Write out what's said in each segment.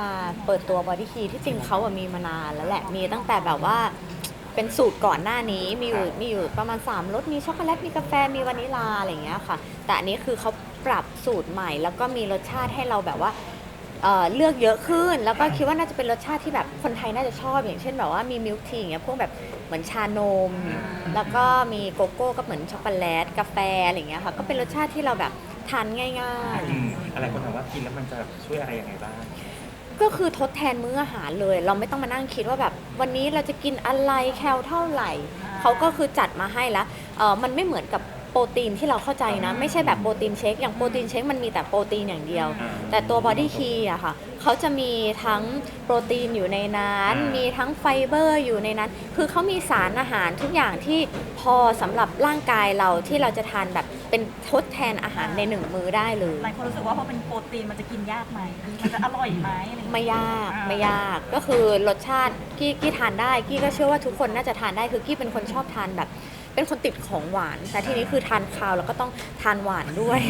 มาเปิดตัวบอดี้คีที่จริงเขาอะมีมานานแล้วแหละ มีตั้งแต่แบบว่าเป็นสูตรก่อนหน้านี้มีอยู่มีอยู่ประมาณ3รสมีช็อกโกแลตมีกาแฟมีวานิลาอะไรอย่างเงี้ยค่ะ แต่อันนี้คือเขาปรับสูตรใหม่ แล้วก็มีรสชาติให้เราแบบว่าเอ่อเลือกเยอะขึ้น แล้วก็คิดว่าน่าจะเป็นรสชาติที่แบบคนไทยน่าจะชอบ อย่างเช่นแบบว่ามีมิลค์ทีอย่างเงี้ยพวกแบบเหมือนชานม แล้วก็มีโกโก้ก็เหมือนช็อกโกแลตกาแฟอะไรอย่างเงี้ยค่ะก็เป็นรสชาติที่เราแบบทานง่าย ๆอืมอะไรคนถามว่ากินแล้วมันจะช่วยอะไรยังไงบ้าง ก็คือทดแทนมื้ออาหารเลย เราไม่ต้องมานั่งคิดว่าแบบ วันนี้เราจะกินอะไรแคลเท่าไหร่ เขาก็คือจัดมาให้แล้วเออมันไม่เหมือนกับ โปรตีนที่เราเข้าใจนะ ไม่ใช่แบบโปรตีนเชคอย่างโปรตีนเชคมันมีแต่โปรตีนอย่างเดียวอ่าแต่ตัวบอดี้คีอะค่ะเขาจะมีทั้งโปรตีนอยู่ในนั้นอ่ามีมีทั้งไฟเบอร์อยู่ในนั้น คือเขามีสารอาหารทุกอย่างที่พอสำหรับร่างกายเราที่เราจะทานแบบเป็นทดแทนอาหารในหนึ่งมื้อได้เลยหลายคนรู้สึกว่าพอเป็นโปรตีนมันจะกินยากไหมมันจะอร่อยไหมอะไรอย่างเงี้ยไม่ยากอ่าไม่ยากก็คือรสชาติกี้กี้ทานได้กี้ก็เชื่อว่าทุกคนน่าจะทานได้คือกี้เป็นคนชอบทานแบบ เป็นคนติดของหวานแต่ทีนี้คือทานคาวแล้วก็ต้องทานหวานด้วย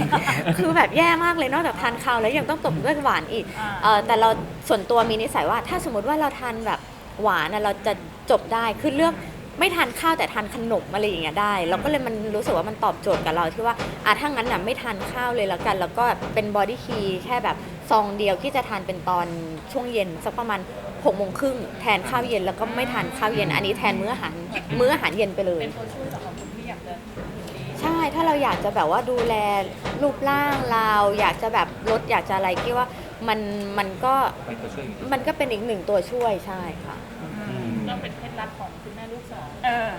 คือแบบแย่มากเลยนอกจากทานคาวแล้วยังต้องตบด้วยหวานอีกอ่าเออแต่เราส่วนตัวมีนิสัยว่า ถ้าสมมติว่าเราทานแบบหวานน่ะเราจะจบได้คือเลือก ไม่ทานข้าวแต่ทานขนมอะไรอย่างเงี้ยได้เราก็เลยมันรู้สึกว่ามันตอบโจทย์กับเราที่ว่าอะถ้างั้นน่ะไม่ทานข้าวเลยแล้วกัน แล้วก็เป็นบอดี้คีแค่แบบซองเดียวที่จะทานเป็นตอนช่วงเย็นสักประมาณหกโมงครึ่งแทนข้าวเย็นแล้วก็ไม่ทานข้าวเย็น อันนี้แทนมื้ออาหารมื้ออาหารเย็นไปเลยเป็นตัวช่วยสำหรับคนที่อยากจะใช่ถ้าเราอยากจะแบบว่าดูแลรูปร่างเราอยากจะแบบลดอยากจะอะไรกี้ว่ามันมันก็เป็นตัวช่วยอย่างนี้มันก็เป็นอีกหนึ่งตัวช่วยใช่ค่ะอืมก็เป็นเคล็ดลับของคุณแม่ลูกสอง เออ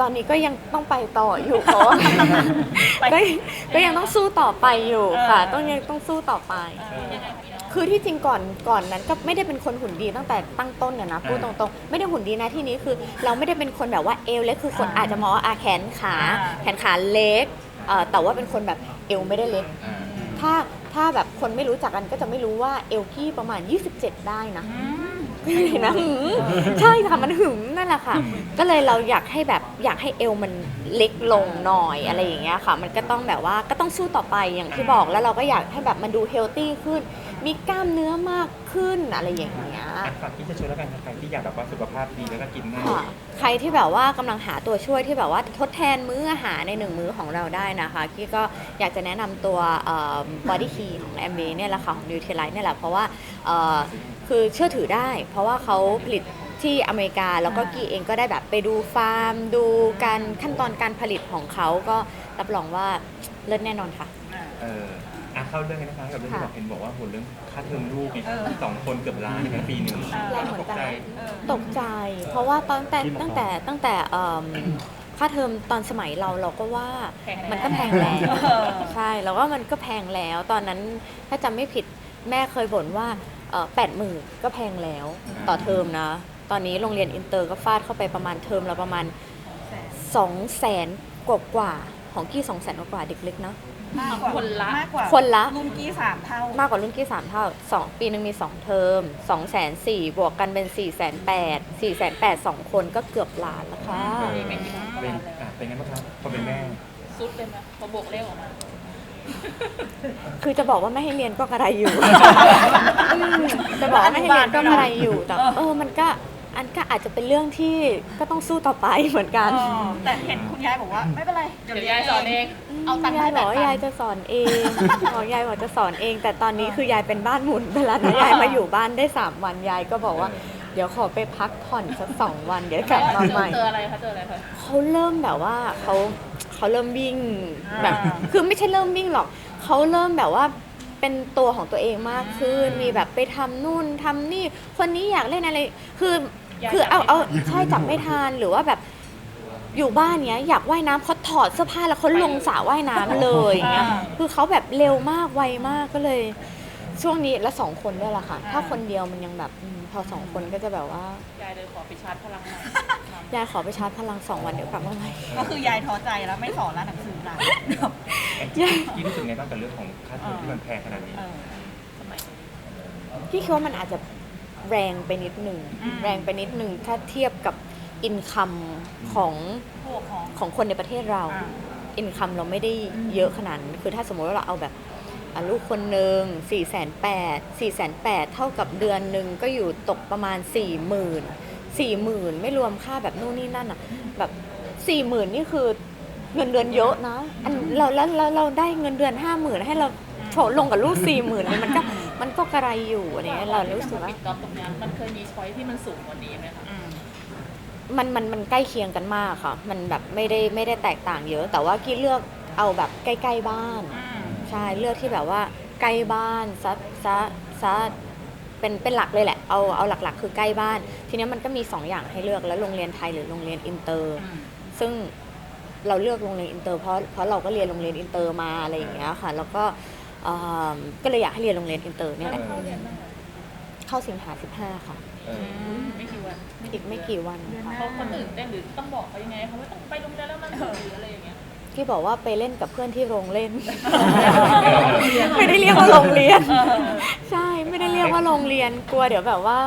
ตอนนี้ก็ยังต้องไปต่ออยู่เพราะว่าไปก็ก็ยังต้องสู้ต่อไปอยู่ค่ะ เออ ต้องยังต้องสู้ต่อไปเออยังไงพี่น้องคือที่จริงก่อนก่อนนั้นก็ไม่ได้เป็นคนหุ่นดีตั้งแต่ตั้งต้นเนี่ยนะพูดตรงๆ ไม่ได้หุ่นดีนะที่นี้คือ เราไม่ได้เป็นคนแบบว่าเอวเล็กคือคนอาจจะมองว่าอาแขนขา แขนขาเล็กเอ่อแต่ว่าเป็นคนแบบเอวไม่ได้เล็กอ่าถ้าถ้าแบบคนไม่รู้จักกันก็จะไม่รู้ว่าเอลกี้ประมาณ 27 ได้นะ อืม เห็นนะหึงใช่ค่ะมันหึงนั่นแหละค่ะ ก็เลยเราอยากให้แบบอยากให้เอวมันเล็กลงหน่อยอะไรอย่างเงี้ยค่ะ มันก็ต้องแบบว่าก็ต้องสู้ต่อไปอย่างที่บอกแล้วเราก็อยากให้แบบมันดูเฮลตี้ขึ้น มีกล้ามเนื้อมากขึ้นอะไรอย่างเงี้ยอะฝากที่จะช่วยแล้วกันครับใครที่อยากแบบว่าสุขภาพดีแล้วก็กินง่าย ค่ะใครที่แบบว่ากำลังหาตัวช่วยที่แบบว่าทดแทนมื้ออาหารในหนึ่งมื้อของเราได้นะคะกี้ก็อยากจะแนะนำตัวบอดี้คีของแอมเบเนี่ยแหละค่ะของนิวเทลไลท์เนี่ยแหละเพราะว่าเอ่อคือเชื่อถือได้ เพราะว่าเขาผลิตที่อเมริกาแล้วก็กี้เองก็ได้แบบไปดูฟาร์ม ดูการขั้นตอนการผลิตของเขาก็รับรองว่าเลิศแน่นอนค่ะ เออ อะเข้าเรื่องกันนะคะกับเรื่องที่ค่ะบอกเห็นบอกว่าโหเรื่องค่าเทอมลูกเนี่ยเออสองคนเกือบล้านในปีหนึ่งแรงเหมือนกันใจเออตกใจ เพราะว่าตอนแต่ตั้งแต่ตั้งแต่เอิ่มค่าเทอมตอนสมัยเราเราก็ว่ามันก็แพงแล้วเออ ใช่แล้วว่ามันก็แพงแล้ว ตอนนั้นถ้าจำไม่ผิดแม่เคยบ่นว่าแปดหมื่นก็แพงแล้วต่อเทอมนะ ตอนนี้โรงเรียนอินเตอร์ก็ฟาดเข้าไปประมาณเทอมละประมาณ2องแสนกว่ากว่าๆของกี้สองแสนกว่าๆเด็กเล็กเนาะ มากกว่าคนละ มากกว่าคนละ รุ่นกี้สามเท่ามากกว่ารุ่นกี้สามเท่าสองปีหนึ่งมีสองเทอมสองแสนสี่บวกกันเป็นสี่แสนแปดสี่แสนแปดสองคนก็เกือบล้านแล้วค่ะมีไม่กี่ประเป็นมาณเลยอะเป็นไงบ้างครับพอเป็นแม่ ซุดเลยไหมพอบวกเลขออกมาคือจะบอกว่าไม่ให้เรียนก็กระไรอยู่ อืมจะบอกว่าไม่ให้เรียนก็กระไรอยู่ แต่เออมันก็ อันก็อาจจะเป็นเรื่องที่ก็ต้องสู้ต่อไปเหมือนกันเออแต่เห็นคุณยายบอกว่า ไม่เป็นไร เดี๋ยวยายสอนเอง เอาตังค์ยาให้ยแปบอดกว่าพัยายนจะสอนเองบอกยายบอกจะสอนเอง แต่ตอนนี้คือยายเป็นบ้านหมุนไปแล้วนะยายมาอยู่บ้านได้สามวันยายก็บอกว่าเดี๋ยวขอไปพักผ่อนสักสองวันเดี๋ยวกลับมาใหม่เจออะไรคะเจออะไรคะเขาเริ่มแบบว่าเขาเขาเริ่มวิ่งอ่าแบบคือไม่ใช่เริ่มวิ่งหรอกเขาเริ่มแบบว่าเป็นตัวของตัวเองมากขึ้น มีแบบไปทำนู่นทำนี่ คนนี้อยากเล่นอะไร คือ คือเอาเอาใช่จับไม่ทานหรือว่าแบบอยู่บ้านเนี้ยอยากว่ายน้ำเขาถอดเสื้อผ้าแล้วเขาลงสระว่ายน้ำเลยอย่างเงี้ยอ่าคือเขาแบบเร็วมากไวมากก็เลย ช่วงนี้แล้วสองคนด้วยล่ะค่ะ ถ้าคนเดียวมันยังแบบอืมพอสองคนก็จะแบบว่ายายเลยขอไปชาร์จพลังหน่อยยายขอไปชาร์จพลังสองวันเดี๋ยวกลับมาใหม่ก็คือยายท้อใจแล้วไม่สอนแล้วหนังสือหลังแอนจี้กี้รู้สึกไงบ้างกับเรื่องของค่าเทอมที่มันแพงขนาดนี้เออสมัยนี้พี่คิดว่ามันอาจจะ แรงไปนิดหนึ่งอืม แรงไปนิดหนึ่งถ้าเทียบกับอินคัมของพวกของของคนในประเทศเรา อ่า อินคัมเราไม่ได้เยอะขนาดนั้นคือถ้าสมมติว่าเราเอาแบบอะลูกคนหนึ่งสี่แสนแปดสี่แสนแปดเท่ากับเดือนหนึ่งก็อยู่ตกประมาณสี่หมื่นสี่หมื่นไม่รวมค่าแบบนู่นนี่นั่นอะ แบบสี่หมื่นนี่คือเงินเดือนเยอะนะ อันเราแล้วแล้วเราได้เงินเดือนห้าหมื่นให้เราโฉลงกับลูกสี่หมื่นมันก็ มันก็กระไรอยู่อันนี้เรารู้สึกว่าปิดจ็อบตรงเนี้ยมันเคยมีช้อยที่มันสูงกว่านี้ไหมคะอืมมันมันมันใกล้เคียงกันมากค่ะ มันแบบไม่ได้ไม่ได้แตกต่างเยอะ แต่ว่ากี้เลือกเอาแบบใกล้ๆบ้านอืมใช่เลือกที่แบบว่าใกล้บ้านซะซะซะเป็นเป็นหลักเลยแหละ เอาเอาหลักๆ คือใกล้บ้าน ทีเนี้ยมันก็มี 2 อย่างให้เลือกแล้วโรงเรียนไทยหรือโรงเรียนอินเตอร์อืมซึ่งเราเลือกโรงเรียนอินเตอร์เพราะเพราะเราก็เรียนโรงเรียนอินเตอร์มาอะไรอย่างเงี้ยค่ะ แล้วก็ เอิ่มก็เลยอยากให้เรียนโรงเรียนอินเตอร์เนี่ยแหละเข้าเรียนบ้างไหมเข้าสิงหา15ค่ะ เออไม่กี่วันอีกไม่กี่วันค่ะเขาคนอื่นเต้นหรือต้องบอกเขายังไงเขาไม่ต้องไปโรงเรียนแล้วมันหรืออะไรอย่างเงี้ยที่บอกว่าไปเล่นกับเพื่อนที่โรงเล่น ไม่ได้เรียกว่าโรงเรียน ใช่ไม่ได้เรียกว่าโรงเรียนกลัวเดี๋ยวแบบว่า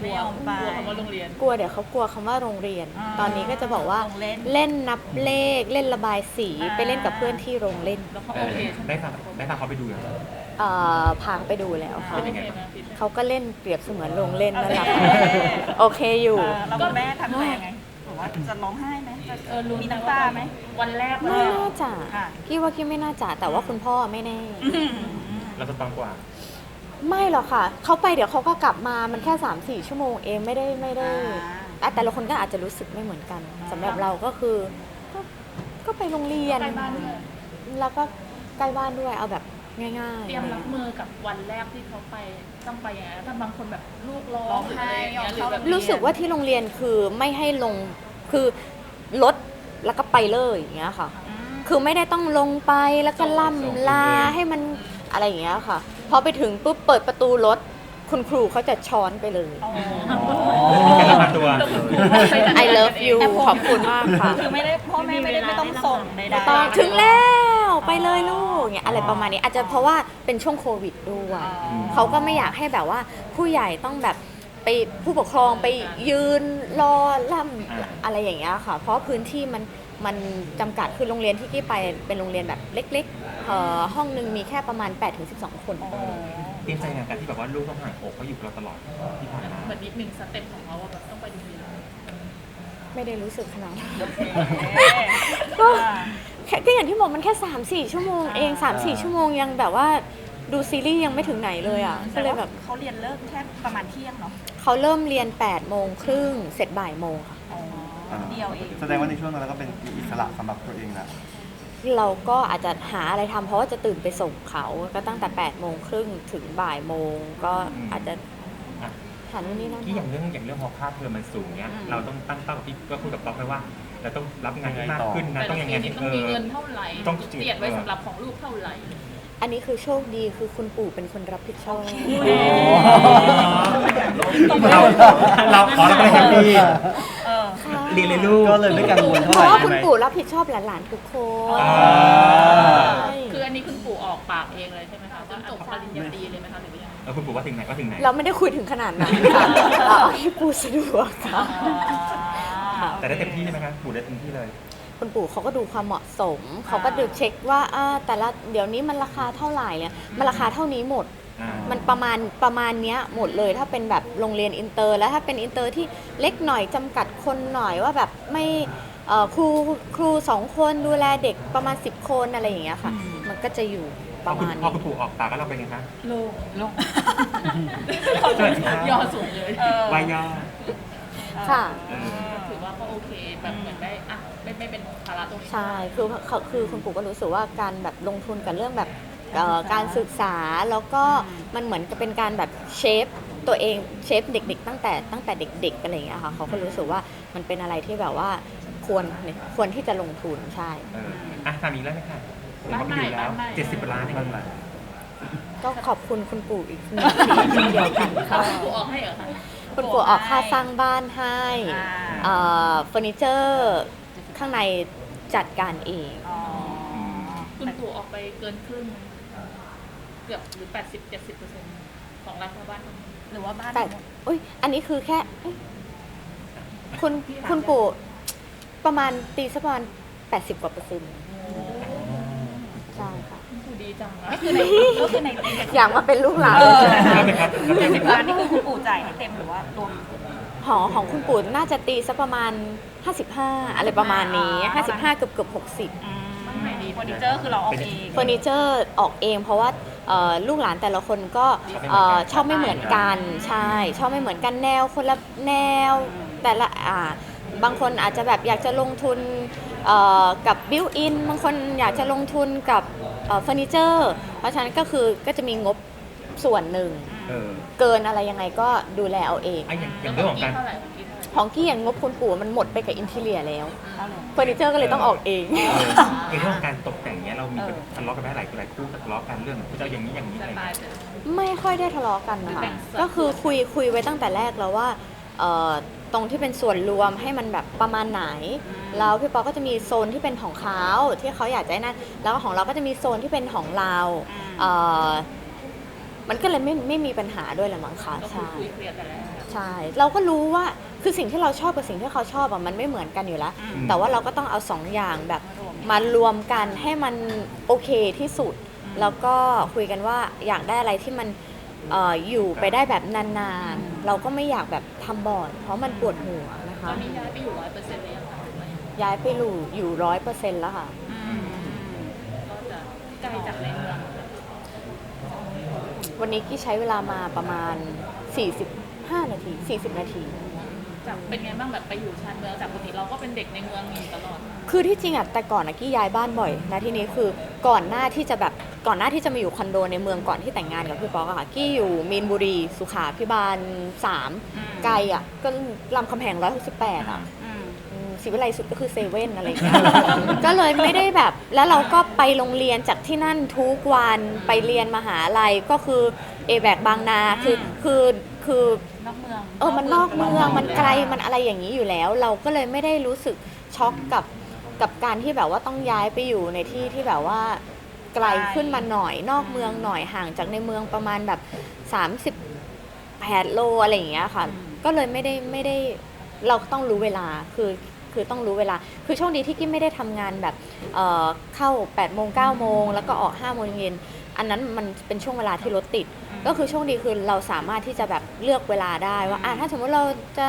ไม่ยอมไปกลัวคำว่าโรงเรียน กลัวเดี๋ยวเขากลัวคำว่าโรงเรียน อ่าตอนนี้ก็จะบอกว่าโรงเล่นเล่นนับเลขเล่นระบายสีอ่า ไปเล่นกับเพื่อนที่โรงเล่นแล้วเขาเอโออเคใช่ไหมได้พาได้พาเขาไปดูอย่างเอ่อพาไปดูแล้วเขาค่ะโอเคไหมพี่เขาก็เล่นเปรียบเสมือนโรงเล่นนั่นแหละค่ะโอเคอยู่เออเราคุณแม่ทำใจยังไงบอกว่าจะร้องไห้ไหมจะเออรู้มีน้ำตาไหม วันแรกวันไม่แรกน่าจะค่ะ พี่ว่าพี่ไม่น่าจะแต่ว่าคุณพ่อไม่แน่อืมเราจะปังกว่า ไม่หรอกค่ะ เขาไปเดี๋ยวเขาก็กลับมามันแค่3าสี่ชั่วโมงเองไม่ได้ไม่ได้อ่าอะแต่ละคนก็อาจจะรู้สึกไม่เหมือนกันสำหรับเราก็คือก็ก็ไปโรงเรียน ใกล้บ้านด้วยแล้วก็ใกล้บ้านด้วยเอาแบบง่ายๆเตรียมรับมือกับวันแรกที่เขาไปต้องไปยังไงถ้าบางคนแบบลูกร้อร้องงหรือไห้อะไรอย่างเงี้ยหรือแบบรู้สึกว่าที่โรงเรียนคือไม่ให้ลงคือรถแล้วก็ไปเลยอย่างเงี้ยค่ะอืมคือไม่ได้ต้องลงไปแล้วก็ส่งล่ำลาเลยให้มัน อะไรอย่างเงี้ยค่ะพอไปถึงปุ๊บเปิดประตูรถ คุณครูเขาจะช้อนไปเลยอ๋อมีการระมัดตัว I love you ขอบคุณมากค่ะคือไม่ได้พ่อแม่ไม่ได้ไม่ต้องส่งใดไม่ๆต้องถึงแล้วไปเลยลูกอย่างเงี้ยอะไรประมาณนี้อาจจะเพราะว่าเป็นช่วงโควิดด้วยอ๋อเขาก็ไม่อยากให้แบบว่าผู้ใหญ่ต้องแบบไปผู้ปกครองไปยืนรอล่อ่าำอะไรอย่างเงี้ยค่ะ เพราะพื้นที่มัน มันจำกัดคือโรงเรียนที่กี้ไปเป็นโรงเรียนแบบเล็กๆเอ่อห้องหนึ่งมีแค่ประมาณ8-12คนโอ้โหเตรียมใจในการที่แบบว่าลูกต้องห่างอกเขาอยู่กับเราตลอดที่ผ่านมาเหมือนอีกหนึ่งสเต็ปของเขาว่าแบบต้องไปโรงเรียนไม่ได้รู้สึกขนาดนั้นก็แค่ก็อย่างที่บอกมันแค่3-4ชั่วโมงเอง3-4ชั่วโมงยังแบบว่าดูซีรีส์ยังไม่ถึงไหนเลยอะก็แต่เลยว่าแบบเขาเรียนเลิกแค่ประมาณเที่ยงเนาะเขาเริ่มเรียน8โมงครึ่งเสร็จบ่ายโมงค่ะ อ๋อเดียวเอง แสดงว่าในช่วงนั้นเราก็เป็นอิสระสำหรับตัวเองแล้วเราก็อาจจะหาอะไรทำเพราะว่าจะตื่นไปส่งเขาก็ตั้งแต่8โมงครึ่งถึงบ่ายโมงก็อาจจะอะ หันนี่นั่นที่อย่างเรื่องอย่างเรื่องพอค่าเทอมมันสูงเนี้ยเราต้องตั้งเป้ากับพี่ก็คุยกับป๊อกไว้ว่าเราต้องรับงานที่มากขึ้นนะแต่ต้อละงยังปีไงนี่ให้ต้อเองมีอ เงินเท่าไหร่ต้องเจียดไว้สำหรับของลูกเท่าไหร่ อันนี้คือโชคดีคือคุณปู่เป็นคนรับผิดชอบ เราเราขอเราก็เลยแฮปปี้ เออค่ะเรียนเลยลูก ก็เลยไม่กังวลเพเท่าไหราะร่ว่าใช่คุณไหมปู่รับผิดชอบหลานๆทุกคนอ่า ใช่คืออันนี้คุณปู่ออกปากเองเลยใช่ไหมคะจนจบปริญญาตรีเลยไหมคะหรือยังไงแล้วคุณปู่ว่าถึงไหนก็ถึงไหน เราไม่ได้คุยถึงขนาดนั้นค่ะเราเอาให้ปู่สะดวกค่ะแต่ได้เต็มที่ใช่ไหมครับปู่ได้เต็มที่เลย คุณปู่เขาก็ดูความเหมาะสม เขาก็ดูเช็คว่าอ่าแต่ละเดี๋ยวนี้มันราคาเท่าไหร่เนี่ยมันราคาเท่านี้หมดอ่า มันประมาณประมาณเนี้ยหมดเลยถ้าเป็นแบบโรงเรียนอินเตอร์ แล้วถ้าเป็นอินเตอร์ที่เล็กหน่อยจำกัดคนหน่อยว่าแบบไม่เอ่อครูครูสองคนดูแลเด็กประมาณ 10 คนอะไรอย่างเงี้ยค่ะ มันก็จะอยู่ปพอระคุณมาณพอนี้คุณปู่ออกปากก็เราเป็นไงคะโลกโลกสวัสดีครับย่อสูงเลยเออวายย่อค่ะเออถือว่าก็โอเคแบบเหมือนได้อะไม่ไม่เป็นภาระตรงนี้ใช่คือเขาคือคุณปู่ก็รู้สึกว่าการแบบลงทุนกับเรื่องแบบ เอ่อการศึกษาแล้วก็มันเหมือนกับเป็นการแบบเชฟตัวเองเชฟเด็ก ๆ ตั้งแต่ตั้งแต่เด็กๆอะไรอย่างเงี้ยค่ะเขาก็รู้สึกว่ามันเป็นอะไรที่แบบว่าควรควรที่จะลงทุนใช่ เอออะทำอีกแล้วไหมคะเห็นว่าไปอยู่แล้วเจ็ดสิบล้านเองบ้านใหม่ ก็ขอบคุณคุณปู่อีกหนึ่งทีเดียวกันค่ะคุณปู่ออกให้เหรอคะ คุณปู่ออกค่าสร้างบ้านให้อ่า เอ่อเฟอร์นิเจอร์ข้างในจัดการเอง อ๋อคุณปู่ออกไปเกินครึ่งเกือบหรือแปดสิบเจ็ดสิบเปอร์เซ็นต์ของราคาบ้านหรือว่าบ้านแต่อุ้ยอันนี้คือแค่เอ้ยคุณคุณปู่ประมาณตีสักประมาณ80กว่าเปอร์เซ็นต์ใช่ค่ะคุณปู่ดีจังอะก็คือในก็คือในในอยากมาเป็นลูกหลานเออครับเป็นครับในสิบล้านนี่คือคุณปู่จ่ายให้เต็มหรือว่ารวม หอของคุณปู่น่าจะตีสักประมาณ 55 อะไรประมาณนี้อ๋อ55 เกือบเกือบ60 อืมเฟอร์นิเจอร์คือเราออกเองเฟอร์นิเจอร์ออกเองเพราะว่า เอ่อลูกหลานแต่ละคนก็เอ่อชอบไม่เหมือนกันใช่ชอบไม่เหมือนกันแนวคนละแนวแต่ละอ่าบางคนอาจจะแบบอยากจะลงทุนเอ่อกับบิวอินบางคนอยากจะลงทุนกับเอ่อเฟอร์นิเจอร์เพราะฉะนั้นก็คือก็จะมีงบส่วนหนึ่ง เออเกินอะไรยังไงก็ดูแลเอาเอง ไอ้อย่างอย่างเรื่องของการ เท่าไหร่ ของกี้เท่าไหร่ของกี้อย่างงบคุณปู่มันหมดไปกับอินทีเลียแล้วเอาเลยเฟอร์นิเจอร์ก็เลยต้องออกเองเออในเรื่องของการตกแต่งเนี้ยเรามีเออ ทะเลาะกันไหมหลายหลายคู่ทะเลาะกันเรื่องคุณจะเอาอย่างนี้อย่างนี้สอะไรไตเงี้ยล์เป็นไม่ค่อยได้ทะเลาะกันนะคะแบ่งส่วนก็คือคุยคุยไว้ตั้งแต่แรกแล้วว่าเอ่อตรงที่เป็นส่วนรวมให้มันแบบประมาณไหน แล้วพี่ป๊อกก็จะมีโซนที่เป็นของเขาที่เขาอยากจะให้นั่นแล้วก็ของเราก็จะมีโซนที่เป็นของเราเอ่อมันก็เลยไม่ไม่มีปัญหาด้วยแหละมั้งคะก็คือใช่คุยเคลียร์กันแล้ว ใช่ เราก็รู้ว่า คือสิ่งที่เราชอบกับสิ่งที่เขาชอบอะมันไม่เหมือนกันอยู่แล้วแต่ว่าเราก็ต้องเอาสองอย่างแบบมารวมกันให้มันโอเคที่สุด แล้วก็คุยกันว่าอยากได้อะไรที่มันเอออยู่ไปได้แบบนานๆ เราก็ไม่อยากแบบทำบ่อย เพราะมันปวดหัวนะตคะอนนี้ย้ายไปอยู่ร้อยเปอร์เซ็นต์เลยยังคะหรือว่ายังไงย้ายไปอยู่อยู่ร้อยเปอร์เซ็นต์แล้วค่ะอืมก็จะไกลจากในเมืองวันนี้กี้ใช้เวลามาประมาณ 45 นาที 40 นาที จากเป็นไงบ้างแบบไปอยู่ชานเมืองจากปกติเราก็เป็นเด็กในเมืองอยู่ตลอด คือที่จริงอะแต่ก่อนอะกี้ย้ายบ้านบ่อยนะที่นี้คือก่อนหน้าที่จะแบบก่อนหน้าที่จะมาอยู่คอนโดในเมืองก่อนที่แต่งงานกับพี่ป๊อกอะค่ะกี้อยู่มีนบุรีสุขาพิบาล3ไกลอะก็ลำคำแหง168อะ อืม อืมศรีวิไลสุดก็คือเซเว่นอะไรอย่างเงี้ย ก็เลยไม่ได้แบบ แล้วเราก็ไปโรงเรียนจากที่นั่นทุกวัน ไปเรียนมหาลัยก็คือเอแบกบางนา คือ คือ คือนอกเมืองเออมันนอกเมืองมันไกลมันอะไรอย่างนี้อยู่แล้ว เราก็เลยไม่ได้รู้สึกช็อกกับกับการที่แบบว่าต้องย้ายไปอยู่ในที่ที่แบบว่าไกลขึ้นมาหน่อยนอกเมืองหน่อยห่างจากในเมืองประมาณแบบ 38 โลอะไรอย่างเงี้ยค่ะ ก็เลยไม่ได้ไม่ได้เราต้องรู้เวลาคือคือต้องรู้เวลา คือโชคดีที่กิ๊ไม่ได้ทำงานแบบเอ่อเข้า8โมง9โมงแล้วก็ออก5โมงเย็นอันนั้นมันเป็นช่วงเวลาที่รถติด ก็คือโชคดีคือเราสามารถที่จะแบบเลือกเวลาได้ว่าอะถ้าสมมติเราจะ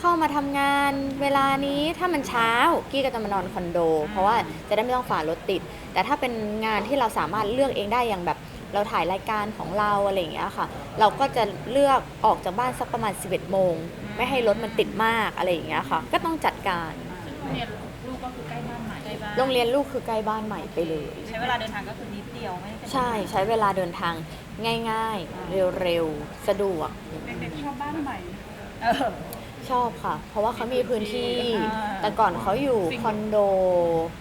เข้ามาทำงานเวลานี้ถ้ามันเช้ากี้ก็จะมานอนคอนโด เพราะว่าจะได้ไม่ต้องฝ่ารถติด แต่ถ้าเป็นงานที่เราสามารถเลือกเองได้อย่างแบบเราถ่ายรายการของเราอะไรอย่างเงี้ยค่ะ เราก็จะเลือกออกจากบ้านสักประมาณ 11โมง ไม่ให้รถมันติดมากอะไรอย่างเงี้ยค่ะ ก็ต้องจัดการ เรียนลูกก็คือใกล้บ้านใหม่ใกล้บ้านโรงเรียนลูกคือใกล้บ้านใหม่ไปเลย ใช้เวลาเดินทางก็คือนิดเดียวไม่ได้เป็นใช่ใช้เวลาเดินทางง่ายๆ เร็วๆ สะดวก เด็กๆชอบบ้านใหม่ เออ ชอบค่ะ เพราะว่าเขามีพื้นที่ อ่า แต่ก่อนเขาอยู่คอนโด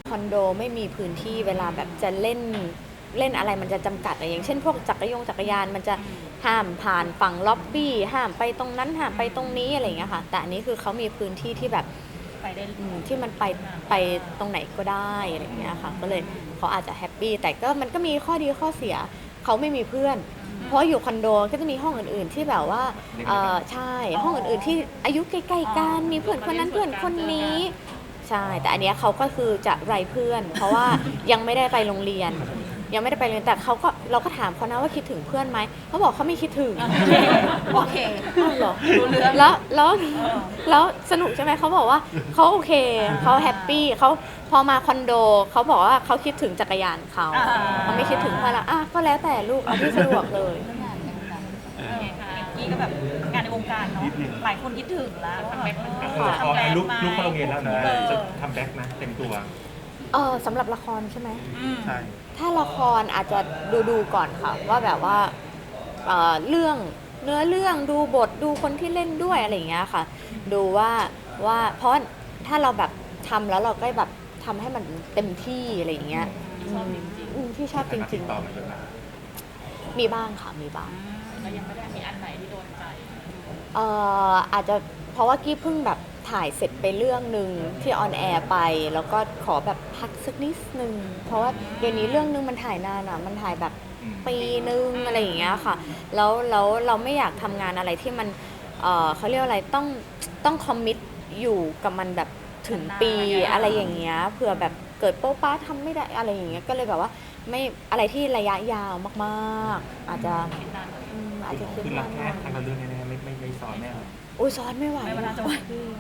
คอนโดไม่มีพื้นที่เวลาแบบจะเล่นเล่นอะไรมันจะจำกัดอะอย่างเช่นพวกจักรยงจักรยานมันจะห้ามผ่านฝั่งล็อบบี้ห้ามไปตรงนั้นห้ามไปตรงนี้อะไรอย่างเงี้ยค่ะ แต่อันนี้คือเขามีพื้นที่ที่แบบ ไปได้อืมที่มันไปไปตรงไหนก็ได้อะไรอย่างเงี้ยค่ะ ก็เลยเขาอาจจะแฮปปี้แต่ก็มันก็มีข้อดีข้อเสียเขาไม่มีเพื่อน เพราะอยู่คอนโดก็จะมีห้องอื่นๆที่แบบว่าเออใช่ห้องอื่นๆที่อายุใกล้ๆกันมีเพื่อนคนนั้นเพื่อนคนนี้ ใช่ แต่อันเนี้ยเขาก็คือจะไรเพื่อน เพราะว่ายังไม่ได้ไปโรงเรียน ยังไม่ได้ไปโรงเรียนแต่เขาก็เราก็ถามเขานะว่าคิดถึงเพื่อนไหมเขาบอกเขาไม่คิดถึงโอเคอ้าวเหรอรู้เรื่องแล้วแล้วเออแล้วสนุกใช่ไหมเขาบอกว่าเขาโอเคเขาแฮปปี้เขาพอมาคอนโดเขาบอกว่าเขาคิดถึงจักรยานเขาอ่าเขาไม่คิดถึงเพื่อนละอะก็แล้วแต่ลูกเอาที่สะดวกเลยเออกี้ก็แบบงานในวงการเนาะหลายคนคิดถึงแล้วว่าแบบเอเอออพอทำแบรนด์ลูกไหมลูกเข้าโรงเรียนแล้วนะเออจะทำแบ็คนะเต็มตัว เออสำหรับละครใช่ไหม อืม ใช่ ถ้าละครอาจจะดูดูก่อนค่ะ ว่าแบบว่าเอ่อเรื่องเนื้อเรื่องดูบทดูคนที่เล่นด้วยอะไรอย่างเงี้ยค่ะ ดูว่าว่าเพราะถ้าเราแบบทำแล้วเราก็แบบทำให้มันเต็มที่อะไรอย่างเงี้ยชอบจริง อืมที่ชอบจริง ต่อมาเยอะนะๆ มีบ้างค่ะมีบ้างๆแล้วยังไม่ได้มีอันไหนที่โดนใจ เอ่ออาจจะเพราะว่ากี้เพิ่งแบบ ถ่ายเสร็จไปเรื่องหนึ่งที่ออนแอร์ไป แล้วก็ขอแบบพักสักนิดนึง เพราะว่าเดี๋ยวนี้เรื่องนึงมันถ่ายนานอะ มันถ่ายแบบอืมปีนึงอะไรอย่างเงี้ยค่ะ แล้วแล้วเราไม่อยากทำงานอะไรที่มันเอ่อเขาเรียกว่าอะไรต้องต้องคอมมิตอยู่กับมันแบบถึงปีนานๆ อะไรอย่างเงี้ยเผื่อแบบเกิดโป๊ะป้าทำไม่ได้อะไรอย่างเงี้ยก็เลยแบบว่าไม่อะไรที่ระยะยาวมากๆ อาจจะ อืมอาจจะคิดคือรัว่ากแค่ทางเราเรื่องแน่ๆไม่ไม่ไม่สอนแน่เลยอุ้ยซ้อนไม่ไหวไม่เวลาจะโอ๊ยอืม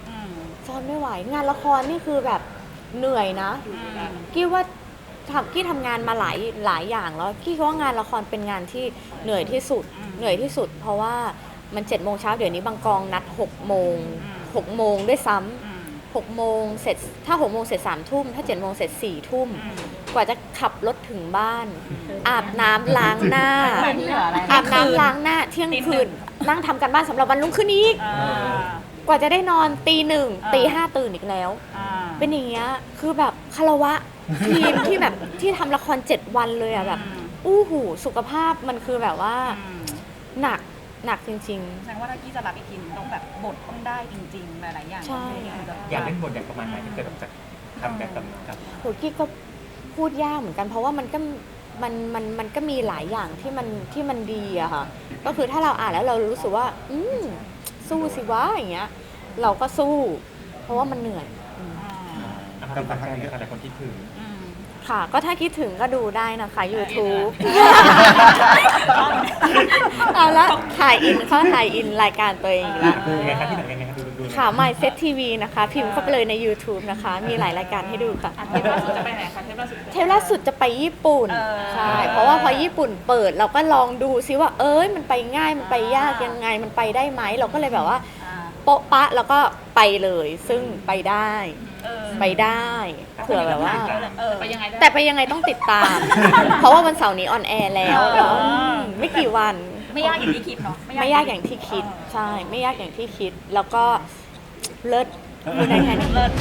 ซ้อนไม่ไหว งานละครนี่คือแบบเหนื่อยนะ อืมกี้ว่าทำกี้ทำงานมาหลายหลายอย่างแล้วกี้คิดว่างานละครเป็นงานที่เหนื่อยที่สุดอืมเหนื่อยที่สุด เพราะว่ามันเจ็ดโมงเช้าเดี๋ยวนี้บางกองนัดหกโมงอืมหกโมงด้วยซ้ำอืม หกโมงเสร็จถ้าหกโมงเสร็จสามทุ่มถ้าเจ็ดโมงเสร็จสี่ทุ่มอืมกว่าจะขับรถถึงบ้าน อาบน้ำล้างหน้า ไม่เหลืออะไรอาบน้ำล้างหน้าเที่ยงตีหนึ่งคืนนั่งทำกันบ้านสำหรับวันรุ่งขึ้นอีก อ่า กว่าจะได้นอนตีหนึ่งอ่า ตีห้าตื่นอีกแล้ว อ่า เป็นอย่างเงี้ยคือแบบคารวะ ทีมที่แบบที่ทำละครเจ็ดวันเลยอะแบบอืมอู้หูสุขภาพมันคือแบบว่า อืม หนัก หนักจริง แสดงว่าถ้ากี้จะรับอีกทีนึงต้องแบบบทต้องได้จริงๆหลายๆอย่างใช่ถึงจะอยากเล่นบทอย่างประมาณไหนที่เกิดออกจากทำแบบกับกับๆโหกี้ก็พูดยากเหมือนกัน เพราะว่ามันก็มันมันมันก็มีหลายอย่างที่มันที่มันดีอะค่ะ ก็คือถ้าเราอ่านแล้วเรารู้สึกว่า อืมสู้สิวะอย่างเงี้ย เราก็สู้ เพราะว่ามันเหนื่อยอืม อ่ากับแฟนๆหลายคนคิดถึง อืม ค่ะ ก็ถ้าคิดถึงก็ดูได้นะคะ YouTube เอาละถ่ายอินเขาถ่ายอินรายการตัวเองอีกแล้วดูยังไงคะที่ไหนยังไงคะดูดูค่ะ My Set TV นะคะ พิมพ์เข้าไปเลยใน YouTube นะคะ มีหลายรายการให้ดูค่ะอะ เทปล่าสุดจะไปไหนคะเทปล่าสุด เทปล่าสุดจะไปญี่ปุ่น เออ ใช่ เพราะว่าพอญี่ปุ่นเปิดเราก็ลองดูซิว่า เอ้ยมันไปง่ายมันไปยากยังไงมันไปได้ไหม เราก็เลยแบบว่าอ่า โป๊ะปะแล้วก็ไปเลย ซึ่งไปได้เออไปได้เผื่อแบบว่า เออไปยังไงได้ แต่ไปยังไงต้องติดตาม เพราะว่าวันเสาร์นี้ออนแอร์แล้วอ๋อ มไม่กี่วัน ไม่ยากอย่างที่คิดเนาะไม่ยากอย่างที่คิด ใช่ ไม่ยากอย่างที่คิด แล้วก็เลิศพูดได้แค่นี้ เลิศ